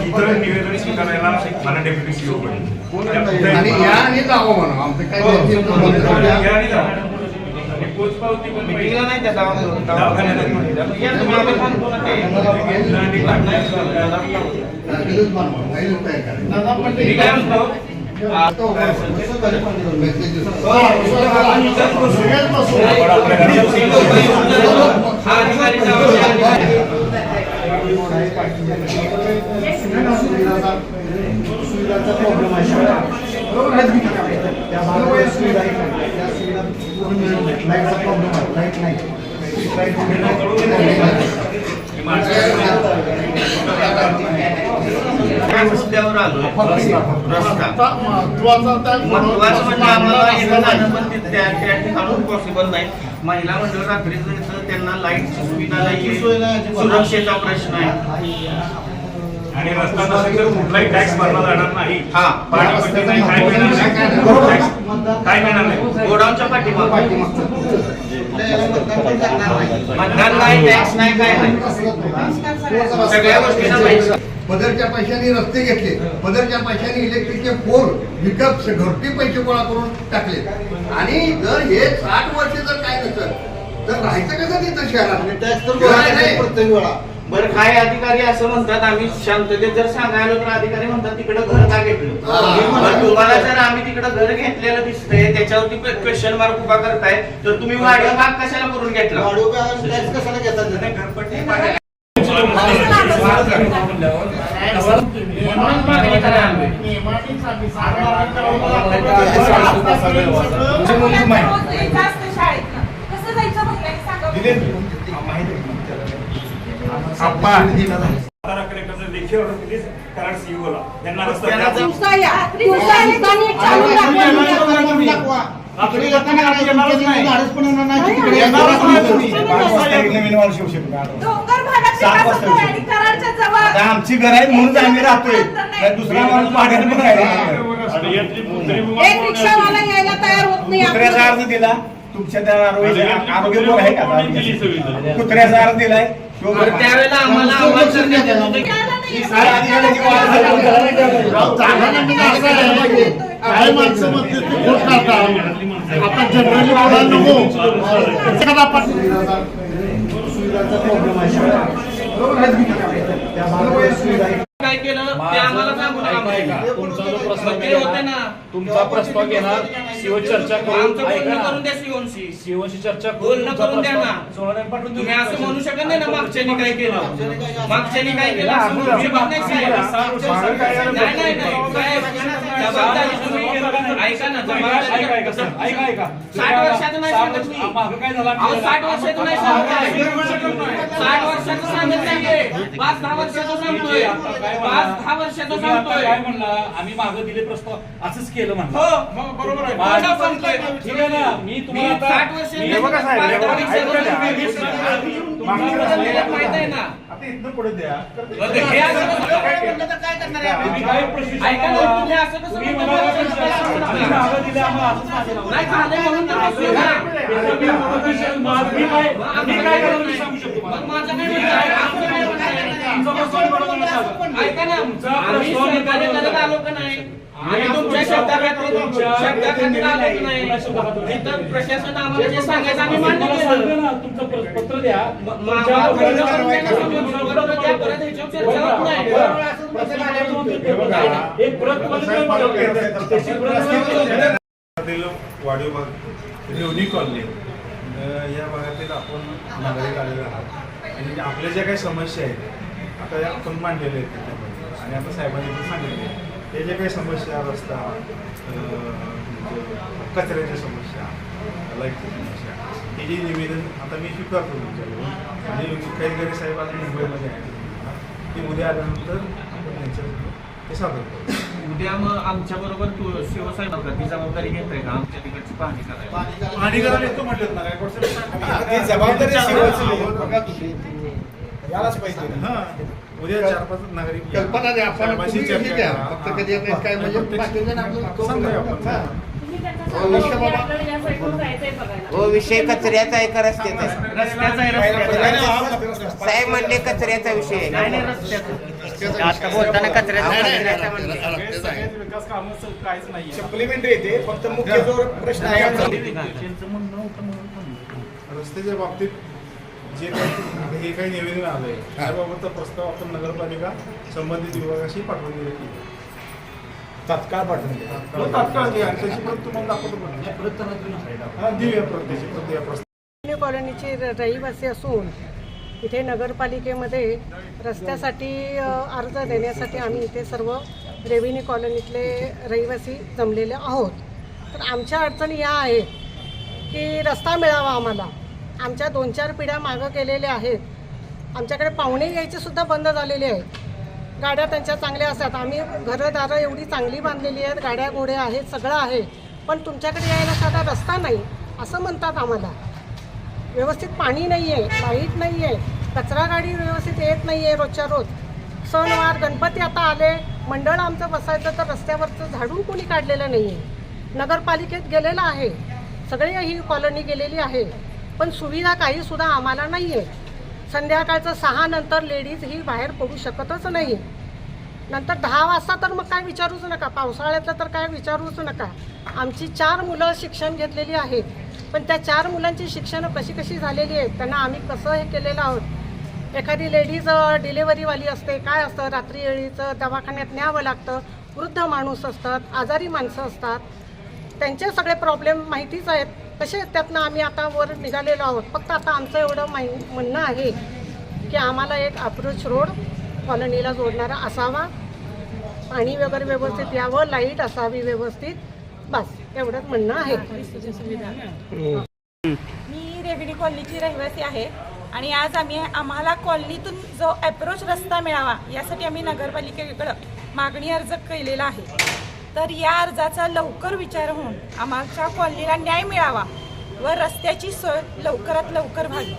इतर निवेदन स्वीकारायला मला डेप्युटी सीओ काय पोचपावती पण मिटिंगला नाही त्या दवाखान्यात सुविधांचा प्रॉब्लेम आहे सुविधा लाईटचा प्रॉब्लेम आहे लाइट नाही आलो रस्ता महत्वाचं म्हणजे आम्हाला येणं जाणं पण त्या ठिकाणून पॉसिबल नाही. महिला मंडळ रात्री त्यांना लाईटची सुविधा नाही सुरक्षेचा प्रश्न आहे. आणि रस्ता नसेल तर कुठलाही टॅक्स भरला जाणार नाही. हा. पाणी काय मिळणार नाही. काय मिळणार नाही. गोडाऊनच्या पाठीमाग. मतदान नाही टॅक्स नाही काय नाही. सगळ्या माहिती पदरच्या पैशाने रस्ते घेतले. पदरच्या पैशाने इलेक्ट्रिकचे पोल विकत घरटी पैसे गोळा करून टाकले. आणि जर हे साठ वर्ष जर काय नसेल तर राहायचं कसं तिथं शहरात? नाही. प्रत्येक वेळा. बरं काय अधिकारी असं म्हणतात आम्ही शांततेत जर सांगायला तर अधिकारी म्हणतात तिकडे घर का घेतलं? तुम्हाला जर आम्ही तिकडे घर घेतलेलं दिसतंय त्याच्यावरती क्वेश्चन मार्क उभा करताय तर तुम्ही वाढीव भाग कशाला करून घेतला? वाढीव टॅक्स कशाला घेतात. आमची घर आहेत म्हणून आम्ही राहतोय. दुसरा माणूस भाड्याने पण राहिला. एक रिक्षावाला यायला तयार होत नाही. दिला. तुमच्या त्या आरोग्य आरोग्य बोर्ड आहे का? कुत्र्याचा अर्ज दिलाय. त्यावेळेला आम्हाला माणसं म्हणते ते काढतात. आता जनरली बोलायला नको. एखादा प्रॉब्लेम आहे काय केलं? ते आम्हाला सांगू नका. होते घेणार. ना. तुमचा प्रस्ताव घेणार. सीओ चर्चा करून आमचं बोलणं. करून द्या सीओनशी सीओशी चर्चा करून बोलणं करून द्या ना. पाठवून. तुम्ही असं म्हणू शकत नाही ना मागच्यानी काय केलं? मागच्यानी काय केलं? असं म्हणू शकत नाही साहेब. नाही नाही नाही. साहेब, जबाबदारी तुम्ही ऐका ना जबाबदारी ऐका, ऐका, सर, ऐका, ऐका. साठ वर्षाचं नाही साठ सांगत मी. वर्ष- मागं काय झालं? अहो, साठ वर्षाचं नाही सांगत साठ वर्षाचं सांगत नाहीये पाच दहा वर्षाचं सांगतोय. पाच दहा वर्षाचं तुम्ही आता काय सांगतोय म्हणला? आम्ही मागं दिले प्रस्ताव. असंच केलं म्हणलं. हो बरोबर आहे. कोणाला सांगतोय ठीक आहे ना? मी मी तुम्हाला साठ वर्ष मी- हे बघा साहेब, हे बघा, ऐका ना. हे मागं मग शब्दाखातीर तुमच्या शब्दाखातीर आलो की नाही? प्रशासन आम्हाला जे सांगायचं आम्ही मान्य केलं. तुमचं पत्र द्या. म- म- तुमच्या आम्हाला बरोबर पहिलं करून द्या ना, कारवाई समजून करा. बरोबर द्या, परत ह्याच्यावर चर्चा होत नाही. एक प्रत मध्ये त्याची प्रत भागातील वाढीव भाग. रेवणी कॉलनी अ, या भागातील आपण नागरिक आलेले आहात. आणि आपल्या ज्या काही समस्या आहेत आता या आपण मांडलेल्या आहेत त्याच्यामध्ये. आणि आता साहेबांनी पण सांगितले हे ज्या काही समस्या रस्ता अ, म्हणजे कचऱ्याच्या समस्या लाईटच्या समस्या हे जे निवेदन आता मी स्वीकारतो तुमच्याकडून. आणि काही काही साहेब आज मुंबईमध्ये आहेत. ते उद्या आल्यानंतर आपण ते सादर करू. उद्या मग आमच्या बरोबर तू शिवसाहेब का ती जबाबदारी घेतोय का? आमच्या तिकडची पाहणी करायला. आणि करायला येतो म्हटलं ना काय जबाबदारी. यालाच पाहिजे हा उद्या चार पाच नागरिक. कल्पना द्या आपण कधी आपण काय म्हणजे हा. विषय कचऱ्याचा आहे का रस्त्याचा आहे? रस्त्याचा आहे रस्त्याचा साहेब म्हणले कचऱ्याचा विषय नाही आहे नाही रस्त्याचा रस्त्याचा आता बोलताना कचऱ्याचा नाही, नाही, कचऱ्याचा नाही, म्हणते. रस्त्याचा आहे. विकास कामं काहीच नाही सप्लिमेंटरी येते फक्त मुख्य जो प्रश्न आहे आमचा रस्त्याच्या बाबतीत जे काही हे काही निवेदन आलंय त्याबाबतचा प्रस्ताव आपण नगरपालिका संबंधित विभागाशी पाठवून दिले की तात्काळ पाठवून द्या. हो, तात्काळ द्या आणि त्याची प्रत तुम्हाला दाखवतो हा देऊया प्रत त्याची प्रत द्या प्रस्ताव रेव्हेन्यू कॉलनीचे र- रहिवासी असून इथे नगरपालिकेमध्ये रस्त्यासाठी अर्ज देण्यासाठी आम्ही इथे सर्व रेव्हेन्यू कॉलनीतले रहिवासी जमलेले आहोत. तर आमच्या अडचणी या आहेत की रस्ता मिळावा आम्हाला. आमच्या दोन चार पिढ्या मागं गेलेल्या आहेत. आमच्याकडे पाहुणे यायचे सुद्धा बंद झालेले आहेत. गाड्या त्यांच्या चांगल्या असतात. आम्ही घरदारं एवढी चांगली बांधलेली आहेत. गाड्या घोड्या आहेत सगळं आहे. पण तुमच्याकडे यायला साधा रस्ता नाही असं म्हणतात आम्हाला. व्यवस्थित पाणी नाही आहे लाइट नाही आहे कचरा गाडी व्यवस्थित येत नाही आहे रोजच्या रोज. सणवार गणपती आता आले. मंडळ आमचं बसायचं तर रस्त्यावरचं झाडून कोणी काढलेलं नाही आहे नगरपालिकेत गेलेलं आहे. सगळी ही कॉलनी गेलेली आहे. पण सुविधा काही सुद्धा आम्हाला नाही आहे संध्याकाळचं सहा नंतर लेडीज ही बाहेर पडू शकतच नाही नंतर दहा वाजता तर मग काय विचारूच नका. पावसाळ्यातलं तर काय विचारूच नका. आमची चार मुलं शिक्षण घेतलेली आहेत. पण त्या चार मुलांची शिक्षणं कशी कशी झालेली आहेत त्यांना आम्ही कसं हे केलेलं आहोत? एखादी लेडीज डिलेवरीवाली असते काय असतं? रात्री वेळीचं दवाखान्यात न्यावं लागतं. वृद्ध माणूस असतात आजारी माणसं असतात. त्यांचे सगळे प्रॉब्लेम माहितीच आहेत. तसेच त्यातनं आम्ही आता वर निघालेलो आहोत. फक्त आता आमचं एवढं माहि म्हणणं आहे की आम्हाला एक अप्रोच रोड कॉलनीला जोडणारा असावा पाणी वगैरे व्यवस्थित यावं लाइट असावी व्यवस्थित. बस एवढंच म्हणणं आहे. मी रेवडी कॉलनीची रहिवासी आहे आणि आज आम्ही आम्हाला कॉलनीतून जो अप्रोच रस्ता मिळावा यासाठी आम्ही नगरपालिकेकडं मागणी अर्ज केलेला आहे. तर या अर्जाचा लवकर विचार होऊन आमच्या कॉलनीला न्याय मिळावा व रस्त्याची सोय लवकरात लवकर व्हावी.